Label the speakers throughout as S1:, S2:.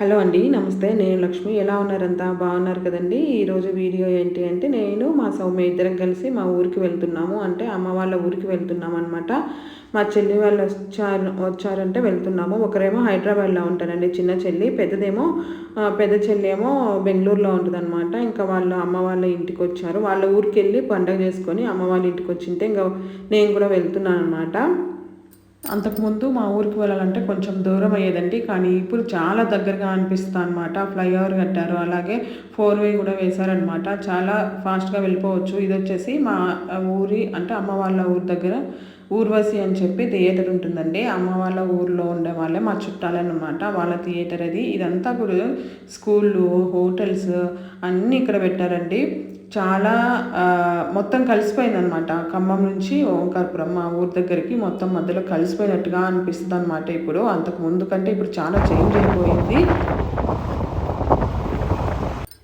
S1: Hello అండి నమస్తే. నేను లక్ష్మి. ఎలా ఉన్నారంతా? బాగున్నారు కదండి. ఈరోజు వీడియో ఏంటి అంటే నేను మా సౌమ్య ఇద్దరం కలిసి మా ఊరికి వెళ్తున్నాము. అంటే అమ్మ వాళ్ళ ఊరికి వెళ్తున్నాం అనమాట మా చెల్లి వాళ్ళు వచ్చారు వచ్చారంటే వెళ్తున్నాము. ఒకరేమో హైదరాబాద్లో ఉంటారండి చిన్న చెల్లి. పెద్దదేమో పెద్ద చెల్లి ఏమో బెంగళూరులో ఉంటుందన్నమాట. ఇంకా వాళ్ళ అమ్మ వాళ్ళ ఇంటికి వచ్చారు. వాళ్ళ ఊరికి వెళ్ళి పండగ చేసుకొని అమ్మ వాళ్ళ ఇంటికి వచ్చింటే ఇంకా నేను కూడా వెళ్తున్నాను అనమాట అంతకుముందు మా ఊరికి వెళ్ళాలంటే కొంచెం దూరం అయ్యేదండి. కానీ ఇప్పుడు చాలా దగ్గరగా అనిపిస్తుంది అనమాట ఫ్లైఓవర్ కట్టారు. అలాగే ఫోర్ వే కూడా వేశారనమాట చాలా ఫాస్ట్గా వెళ్ళిపోవచ్చు. ఇది వచ్చేసి మా ఊరి అంటే అమ్మ వాళ్ళ ఊరి దగ్గర ఊర్వశి అని చెప్పి థియేటర్ ఉంటుందండి. అమ్మ వాళ్ళ ఊర్లో ఉండే వాళ్ళే మా చుట్టాలన్నమాట. వాళ్ళ థియేటర్ అది. ఇదంతా కూడా స్కూళ్ళు హోటల్స్ అన్నీ ఇక్కడ పెట్టారండి. చాలా మొత్తం కలిసిపోయిందనమాట ఖమ్మం నుంచి ఓంకారపురం మా ఊరి దగ్గరికి మొత్తం మధ్యలో కలిసిపోయినట్టుగా అనిపిస్తుంది అనమాట ఇప్పుడు. అంతకు ముందు కంటే ఇప్పుడు చాలా చేంజ్ అయిపోయింది.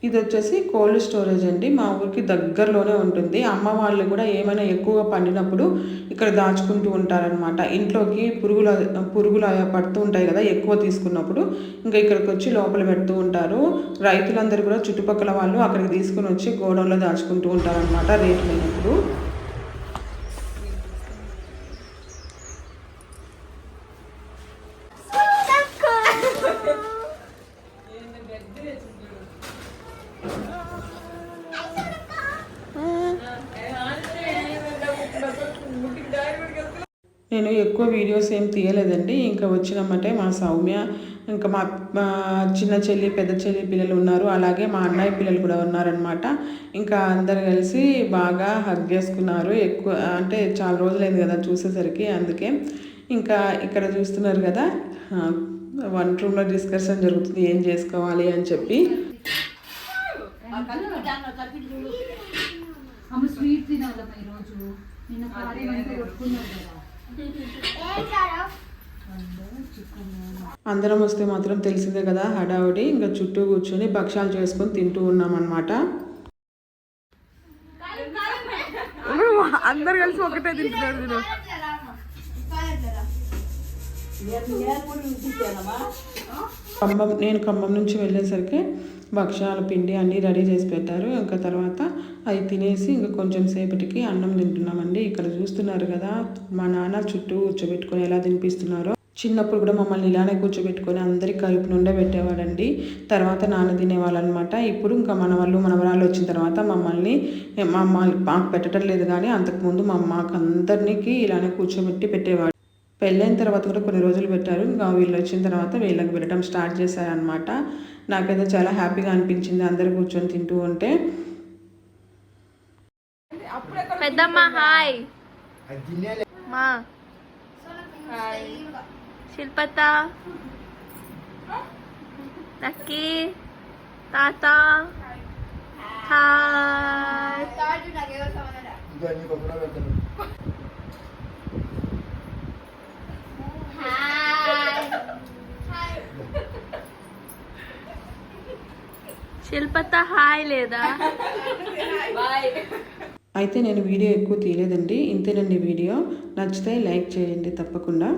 S1: ఇది వచ్చేసి కోల్డ్ స్టోరేజ్ అండి. మా ఊరికి దగ్గరలోనే ఉంటుంది. అమ్మ వాళ్ళు కూడా ఏమైనా ఎక్కువగా పండినప్పుడు ఇక్కడ దాచుకుంటూ ఉంటారనమాట ఇంట్లోకి పురుగులు పురుగులు పడుతూ ఉంటాయి కదా ఎక్కువ తీసుకున్నప్పుడు ఇంకా ఇక్కడికి వచ్చి లోపల పెడుతూ ఉంటారు. రైతులందరూ కూడా చుట్టుపక్కల వాళ్ళు అక్కడికి తీసుకుని వచ్చి గోడౌన్లో దాచుకుంటూ ఉంటారనమాట రేట్లు లేనప్పుడు. నేను ఎక్కువ వీడియోస్ ఏం తీయలేదండి. ఇంకా వచ్చినామంటే మా సౌమ్య ఇంకా మా మా చిన్న చెల్లి పెద్ద చెల్లి పిల్లలు ఉన్నారు. అలాగే మా అన్నయ్య పిల్లలు కూడా ఉన్నారనమాట ఇంకా అందరు కలిసి బాగా హగ్ చేసుకున్నారు. ఎక్కువ అంటే చాలా రోజులైంది కదా చూసేసరికి అందుకే ఇంకా ఇక్కడ చూస్తున్నారు కదా వన్ రూమ్లో డిస్కషన్ జరుగుతుంది. ఏం చేసుకోవాలి అని చెప్పి.
S2: స్వీట్ తినాలమ్మ ఈరోజు. నిన్న కార్యం కొట్టుకున్నారు కదా.
S1: అందరం వస్తే మాత్రం తెలిసిందే కదా హడావుడి ఇంకా చుట్టూ కూర్చొని భక్షాలు చేసుకొని తింటూ ఉన్నాం అనమాట అందరు కలిసి ఒకటే తింటున్నారు ఖమ్మం నేను ఖమ్మం నుంచి వెళ్ళేసరికి భక్షాల పిండి అన్నీ రెడీ చేసి పెట్టారు. ఇంకా తర్వాత అవి తినేసి ఇంకా కొంచెం సేపటికి అన్నం తింటున్నామండి. ఇక్కడ చూస్తున్నారు కదా మా నాన్న చుట్టూ కూర్చోబెట్టుకొని ఎలా తినిపిస్తున్నారో. చిన్నప్పుడు కూడా మమ్మల్ని ఇలానే కూర్చోబెట్టుకొని అందరికి కలుపు నుండే పెట్టేవాడండి తర్వాత నాన్న తినేవాళ్ళనమాట. ఇప్పుడు ఇంకా మన వాళ్ళు మనవరాళ్ళు వచ్చిన తర్వాత మమ్మల్ని మమ్మల్ని మాకు పెట్టడం లేదు కానీ అంతకుముందు మా మాకు అందరికీ ఇలానే కూర్చోబెట్టి పెట్టేవాడు పెళ్ళైన తర్వాత కూడా కొన్ని రోజులు పెట్టారు. ఇంకా వీళ్ళు వచ్చిన తర్వాత వీళ్ళకి పెట్టడం స్టార్ట్ చేశారనమాట నాకైతే చాలా హ్యాపీగా అనిపించింది అందరు కూర్చొని తింటూ ఉంటే.
S3: పెద్దమ్మ హాయ్. మా. శిల్పత లక్కీ. తాత. హాయ్. శిల్పత హాయ్ లేదా?
S1: అయితే నేను వీడియో ఎక్కువ తీయలేదండి. ఇంతేనండి వీడియో. నచ్చితే లైక్ చేయండి తప్పకుండా.